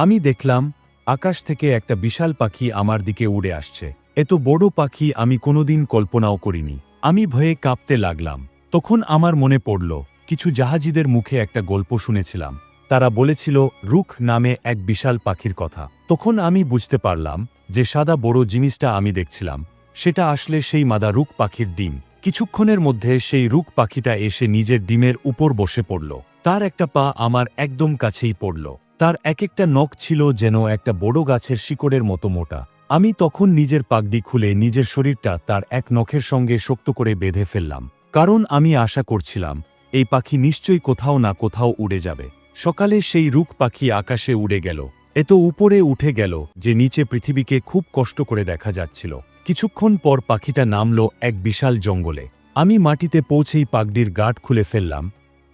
আমি দেখলাম, আকাশ থেকে একটা বিশাল পাখি আমার দিকে উড়ে আসছে। এত বড় পাখি আমি কোনোদিন কল্পনাও করিনি। আমি ভয়ে কাঁপতে লাগলাম। তখন আমার মনে পড়ল, কিছু জাহাজিদের মুখে একটা গল্প শুনেছিলাম। তারা বলেছিল, রুখ নামে এক বিশাল পাখির কথা। তখন আমি বুঝতে পারলাম যে সাদা বড় জিনিসটা আমি দেখছিলাম। সেটা আসলে সেই মাদা রুক পাখির ডিম। কিছুক্ষণের মধ্যে সেই রুক পাখিটা এসে নিজের ডিমের উপর বসে পড়ল। তার একটা পা আমার একদম কাছেই পড়ল। তার এক একটা নখ ছিল যেন একটা বড় গাছের শিকড়ের মতো মোটা। আমি তখন নিজের পাগড়ি খুলে নিজের শরীরটা তার এক নখের সঙ্গে শক্ত করে বেঁধে ফেললাম। কারণ আমি আশা করছিলাম, এই পাখি নিশ্চয়ই কোথাও না কোথাও উড়ে যাবে। সকালে সেই রুক পাখি আকাশে উড়ে গেল। এত উপরে উঠে গেল, যে নিচে পৃথিবীকে খুব কষ্ট করে দেখা যাচ্ছিল। কিছুক্ষণ পর পাখিটা নামল এক বিশাল জঙ্গলে। আমি মাটিতে পৌঁছেই পাগডির গাঁট খুলে ফেললাম,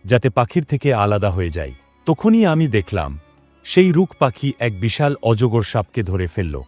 যাতে পাখির থেকে আলাদা হয়ে যায়। তখনই আমি দেখলাম সেই রুক পাখি এক বিশাল অজগর সাপকে ধরে ফেলল।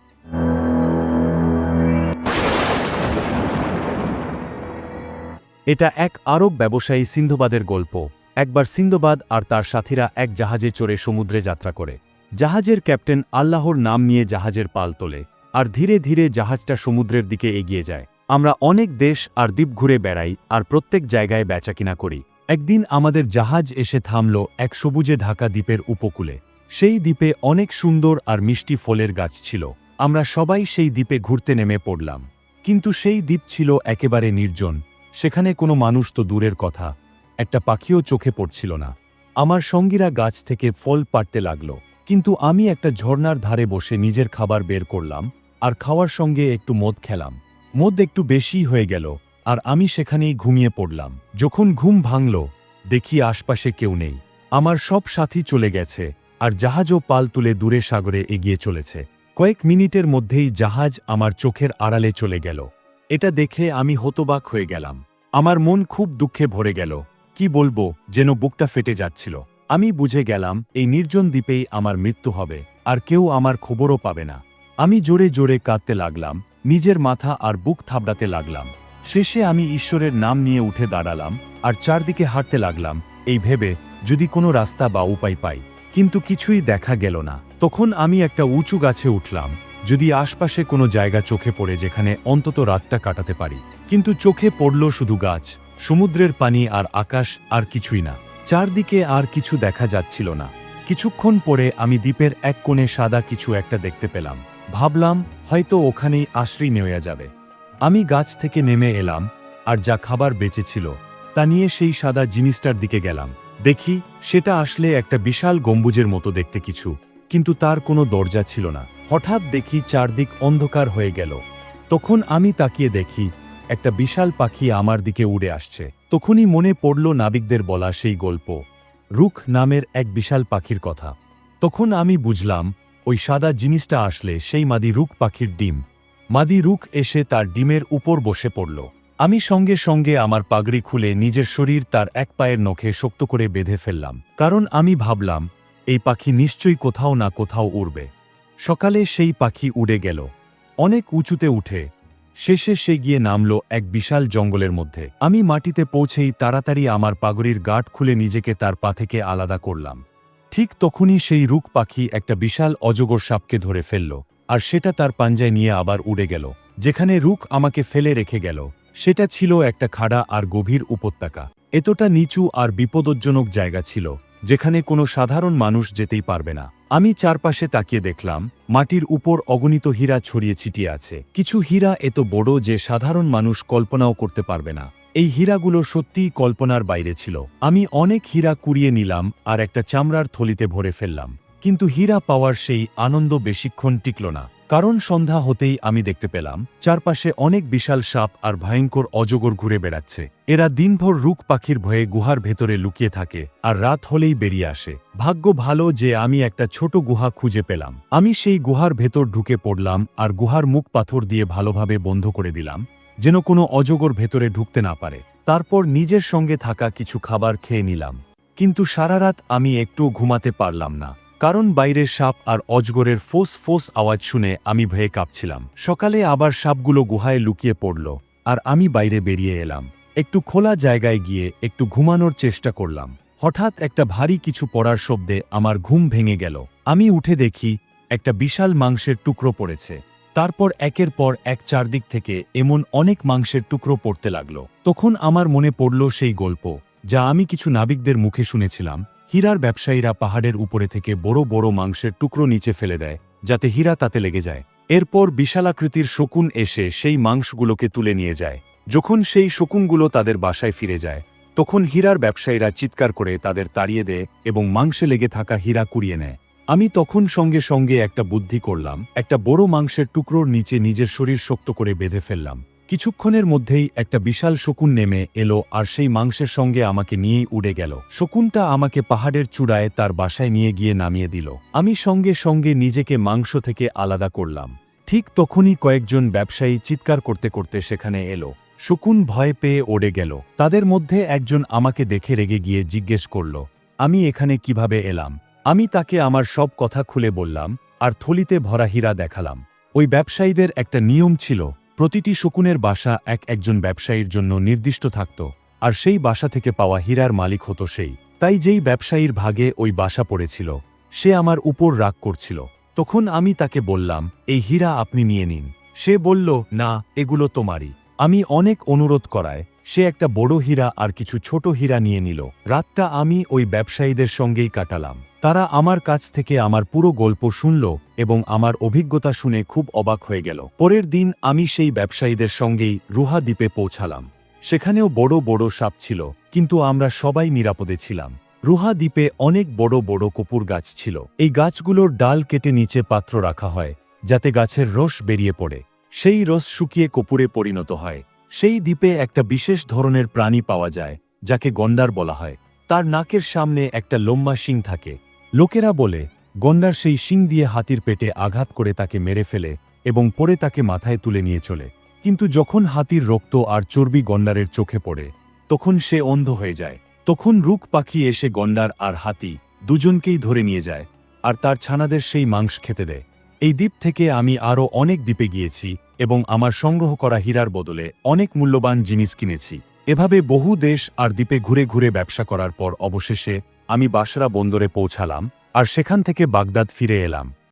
এটা এক আরব ব্যবসায়ী সিন্ধবাদের গল্প। একবার সিন্ধবাদ আর তার সাথীরা এক জাহাজে চড়ে সমুদ্রে যাত্রা করে। জাহাজের ক্যাপ্টেন আল্লাহর নাম নিয়ে জাহাজের পাল তোলে আর ধীরে ধীরে জাহাজটা সমুদ্রের দিকে এগিয়ে যায়। আমরা অনেক দেশ আর দ্বীপ ঘুরে বেড়াই আর প্রত্যেক জায়গায় বেচাকিনা করি। একদিন আমাদের জাহাজ এসে থামল এক সবুজে ঢাকা দ্বীপের উপকূলে। সেই দ্বীপে অনেক সুন্দর আর মিষ্টি ফলের গাছ ছিল। আমরা সবাই সেই দ্বীপে ঘুরতে নেমে পড়লাম। কিন্তু সেই দ্বীপ ছিল একেবারে নির্জন। সেখানে কোনো মানুষ তো দূরের কথা। একটা পাখিও চোখে পড়ছিল না। আমার সঙ্গীরা গাছ থেকে ফল পাড়তে লাগল। কিন্তু আমি একটা ঝর্ণার ধারে বসে নিজের খাবার বের করলাম আর খাওয়ার সঙ্গে একটু মদ খেলাম। মদ একটু বেশি হয়ে গেল আর আমি সেখানেই ঘুমিয়ে পড়লাম। যখন ঘুম ভাঙল, দেখি আশপাশে কেউ নেই। আমার সব সাথী চলে গেছে। আর জাহাজও পাল তুলে দূরে সাগরে এগিয়ে চলেছে। কয়েক মিনিটের মধ্যেই জাহাজ আমার চোখের আড়ালে চলে গেল। এটা দেখে আমি হতবাক হয়ে গেলাম। আমার মন খুব দুঃখে ভরে গেল। কি বলব, যেন বুকটা ফেটে যাচ্ছিল। আমি বুঝে গেলাম, এই নির্জন দ্বীপেই আমার মৃত্যু হবে, আর কেউ আমার খবরও পাবে না। আমি জোরে জোরে কাঁদতে লাগলাম, নিজের মাথা আর বুক থাবড়াতে লাগলাম। শেষে আমি ঈশ্বরের নাম নিয়ে উঠে দাঁড়ালাম, আর চারদিকে হাঁটতে লাগলাম, এই ভেবে যদি কোনো রাস্তা বা উপায় পাই। কিন্তু কিছুই দেখা গেল না। তখন আমি একটা উঁচু গাছে উঠলাম, যদি আশপাশে কোনো জায়গা চোখে পড়ে যেখানে অন্তত রাতটা কাটাতে পারি। কিন্তু চোখে পড়ল শুধু গাছ, সমুদ্রের পানি আর আকাশ আর কিছুই না। চারদিকে আর কিছু দেখা যাচ্ছিল না। কিছুক্ষণ পরে আমি দ্বীপের এক কোণে সাদা কিছু একটা দেখতে পেলাম। ভাবলাম, হয়তো ওখানেই আশ্রয় নেওয়া যাবে। আমি গাছ থেকে নেমে এলাম, আর যা খাবার বেঁচেছিল তা নিয়ে সেই সাদা জিনিসটার দিকে গেলাম। দেখি, সেটা আসলে একটা বিশাল গম্বুজের মতো দেখতে কিছু, কিন্তু তার কোনো দরজা ছিল না। হঠাৎ দেখি চারদিক অন্ধকার হয়ে গেল। তখন আমি তাকিয়ে দেখি, একটা বিশাল পাখি আমার দিকে উড়ে আসছে। তখনই মনে পড়ল নাবিকদের বলা সেই গল্প। রুখ নামের এক বিশাল পাখির কথা। তখন আমি বুঝলাম, ওই সাদা জিনিসটা আসলে সেই মাদি রুখ পাখির ডিম। মাদি রুখ এসে তার ডিমের উপর বসে পড়ল। আমি সঙ্গে সঙ্গে আমার পাগড়ি খুলে নিজের শরীর তার এক পায়ের নখে শক্ত করে বেঁধে ফেললাম। কারণ আমি ভাবলাম, এই পাখি নিশ্চয়ই কোথাও না কোথাও উড়বে। সকালে সেই পাখি উড়ে গেল। অনেক উঁচুতে উঠে। শেষে সে গিয়ে নামল এক বিশাল জঙ্গলের মধ্যে। আমি মাটিতে পৌঁছেই তাড়াতাড়ি আমার পাগড়ির গাঁট খুলে নিজেকে তার পা থেকে আলাদা করলাম। ঠিক তখনই সেই রুক পাখি একটা বিশাল অজগর সাপকে ধরে ফেলল। আর সেটা তার পাঞ্জায় নিয়ে আবার উড়ে গেল। যেখানে রুক আমাকে ফেলে রেখে গেল। সেটা ছিল একটা খাড়া আর গভীর উপত্যকা। এতটা নিচু আর বিপদজ্জনক জায়গা ছিল, যেখানে কোনো সাধারণ মানুষ যেতেই পারবে না। আমি চারপাশে তাকিয়ে দেখলাম, মাটির উপর অগণিত হীরা ছড়িয়ে ছিটিয়ে আছে। কিছু হীরা এত বড় যে সাধারণ মানুষ কল্পনাও করতে পারবে না। এই হীরাগুলো সত্যিই কল্পনার বাইরে ছিল। আমি অনেক হীরা কুড়িয়ে নিলাম আর একটা চামড়ার থলিতে ভরে ফেললাম। কিন্তু হীরা পাওয়ার সেই আনন্দ বেশিক্ষণ টিকল না। কারণ সন্ধ্যা হতেই আমি দেখতে পেলাম, চারপাশে অনেক বিশাল সাপ আর ভয়ঙ্কর অজগর ঘুরে বেড়াচ্ছে। এরা দিনভর রুক পাখির ভয়ে গুহার ভেতরে লুকিয়ে থাকে আর রাত হলেই বেরিয়ে আসে। ভাগ্য ভালো যে আমি একটা ছোট গুহা খুঁজে পেলাম। আমি সেই গুহার ভেতর ঢুকে পড়লাম আর গুহার মুখ পাথর দিয়ে ভালোভাবে বন্ধ করে দিলাম, যেন কোনো অজগর ভেতরে ঢুকতে না পারে। তারপর নিজের সঙ্গে থাকা কিছু খাবার খেয়ে নিলাম। কিন্তু সারা রাত আমি একটু ঘুমাতে পারলাম না। কারণ বাইরে সাপ আর অজগরের ফোস ফোস আওয়াজ শুনে আমি ভয়ে কাঁপছিলাম। সকালে আবার সাপগুলো গুহায় লুকিয়ে পড়ল, আর আমি বাইরে বেরিয়ে এলাম। একটু খোলা জায়গায় গিয়ে একটু ঘুমানোর চেষ্টা করলাম। হঠাৎ একটা ভারী কিছু পড়ার শব্দে আমার ঘুম ভেঙে গেল। আমি উঠে দেখি একটা বিশাল মাংসের টুকরো পড়েছে। তারপর একের পর এক চারদিক থেকে এমন অনেক মাংসের টুকরো পড়তে লাগল। তখন আমার মনে পড়ল সেই গল্প, যা আমি কিছু নাবিকদের মুখে শুনেছিলাম। হীরার ব্যবসায়ীরা পাহাড়ের উপরে থেকে বড় বড় মাংসের টুকরো নিচে ফেলে দেয়, যাতে হীরা তাতে লেগে যায়। এরপর বিশালাকৃতির শকুন এসে সেই মাংসগুলোকে তুলে নিয়ে যায়। যখন সেই শকুনগুলো তাদের বাসায় ফিরে যায়, তখন হীরার ব্যবসায়ীরা চিৎকার করে তাদের তাড়িয়ে দেয় এবং মাংসে লেগে থাকা হীরা কুড়িয়ে নেয়। আমি তখন সঙ্গে সঙ্গে একটা বুদ্ধি করলাম, একটা বড় মাংসের টুকরোর নিচে নিজের শরীর শক্ত করে বেঁধে ফেললাম। কিছুক্ষণের মধ্যেই একটা বিশাল শকুন নেমে এলো আর সেই মাংসের সঙ্গে আমাকে নিয়েই উড়ে গেল। শকুনটা আমাকে পাহাড়ের চূড়ায় তার বাসায় নিয়ে গিয়ে নামিয়ে দিল। আমি সঙ্গে সঙ্গে নিজেকে মাংস থেকে আলাদা করলাম। ঠিক তখনই কয়েকজন ব্যবসায়ী চিৎকার করতে করতে সেখানে এলো। শকুন ভয় পেয়ে ওড়ে গেল। তাদের মধ্যে একজন আমাকে দেখে রেগে গিয়ে জিজ্ঞেস করল, আমি এখানে কীভাবে এলাম? আমি তাকে আমার সব কথা খুলে বললাম আর থলিতে ভরা হীরা দেখালাম। ওই ব্যবসায়ীদের একটা নিয়ম ছিল প্রতিটি শকুনের বাসা এক একজন ব্যবসায়ীর জন্য নির্দিষ্ট থাকত, আর সেই বাসা থেকে পাওয়া হীরার মালিক হতো সেই। তাই যেই ব্যবসায়ীর ভাগে ওই বাসা পড়েছিল, সে আমার উপর রাগ করছিল। তখন আমি তাকে বললাম, এই হীরা আপনি নিয়ে নিন। সে বলল, না, এগুলো তোমারই। আমি অনেক অনুরোধ করায়, সে একটা বড় হীরা আর কিছু ছোট হীরা নিয়ে নিল। রাতটা আমি ওই ব্যবসায়ীদের সঙ্গেই কাটালাম। তারা আমার কাছ থেকে আমার পুরো গল্প শুনল এবং আমার অভিজ্ঞতা শুনে খুব অবাক হয়ে গেল। পরের দিন আমি সেই ব্যবসায়ীদের সঙ্গেই রুহা দ্বীপে পৌঁছালাম। সেখানেও বড় বড় সাপ ছিল, কিন্তু আমরা সবাই নিরাপদে ছিলাম। রুহা দ্বীপে অনেক বড় বড় কপুর গাছ ছিল। এই গাছগুলোর ডাল কেটে নিচে পাত্র রাখা হয়, যাতে গাছের রস বেরিয়ে পড়ে। সেই রস শুকিয়ে কপুরে পরিণত হয়। সেই দ্বীপে একটা বিশেষ ধরনের প্রাণী পাওয়া যায়, যাকে গন্ডার বলা হয়। তার নাকের সামনে একটা লম্বা শিং থাকে। লোকেরা বলে, গন্ডার সেই শিং দিয়ে হাতির পেটে আঘাত করে তাকে মেরে ফেলে এবং পরে তাকে মাথায় তুলে নিয়ে চলে। কিন্তু যখন হাতির রক্ত আর চর্বি গন্ডারের চোখে পড়ে, তখন সে অন্ধ হয়ে যায়। তখন রুক পাখি এসে গন্ডার আর হাতি দুজনকেই ধরে নিয়ে যায় আর তার ছানাদের সেই মাংস খেতে দেয়। এই দ্বীপ থেকে আমি আরও অনেক দ্বীপে গিয়েছি এবং আমার সংগ্রহ করা হীরার বদলে অনেক মূল্যবান জিনিস কিনেছি। এভাবে বহু দেশ আর দ্বীপে ঘুরে ঘুরে ব্যবসা করার পর অবশেষে আমি বাসরা বন্দরে পৌঁছালাম আর সেখান থেকে বাগদাদ ফিরে এলাম।